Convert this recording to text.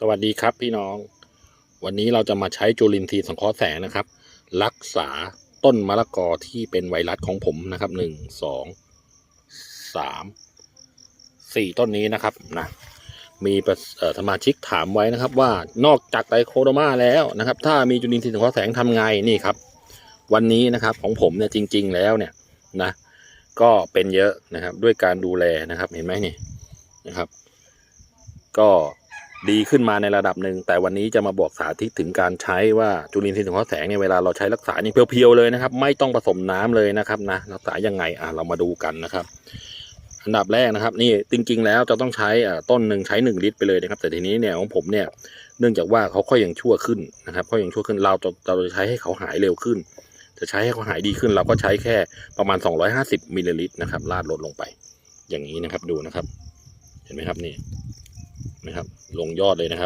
สวัสดีครับพี่น้อง วันนี้เราจะมาใช้จุลินทรีย์สังเคราะห์แสงนะครับ รักษาต้นมะละกอที่เป็นไวรัสของผมนะครับหนึ่งสองสามสี่ต้นนี้นะครับนะมีประสมาชิกถามไว้นะครับ ว่านอกจากไตรโคโดมาแล้วนะครับ ถ้ามีจุลินทรีย์สังเคราะห์แสงทำไงนี่ครับ วันนี้นะครับของผมเนี่ยจริง ๆ แล้วเนี่ยนะ ก็เป็นเยอะนะครับด้วยการดูแลนะครับ เห็นไหมนี่นะครับ ก็ ดีขึ้นมาในระดับหนึ่ง แต่วันนี้จะมาบอกสาธิตถึงการใช้ว่าจุลินทรีย์สังเคราะห์แสงเนี่ยเวลาเราใช้รักษาเนี่ยเพียวๆเลยนะครับ ไม่ต้องผสมน้ำเลยนะครับนะรักษายังไงอะเรามาดูกันนะครับ อันดับแรกนะครับ นี่จริง ๆ แล้วจะต้องใช้อ่าต้นหนึ่งใช้หนึ่งลิตรไปเลยนะครับ แต่ทีนี้เนี่ยของผมเนี่ยเนื่องจากว่าเขาค่อยยังชั่วขึ้นนะครับค่อยยังชั่วขึ้นเราจะเราจะใช้ให้เขาหายเร็วขึ้น จะใช้ให้เขาหายดีขึ้น เราก็ใช้แค่ประมาณ 250มิลลิลิตรนะครับราดลดลงไป อย่างนี้นะครับดูนะครับ เห็นไหมครับนี่ ลงยอดเลยนะครับ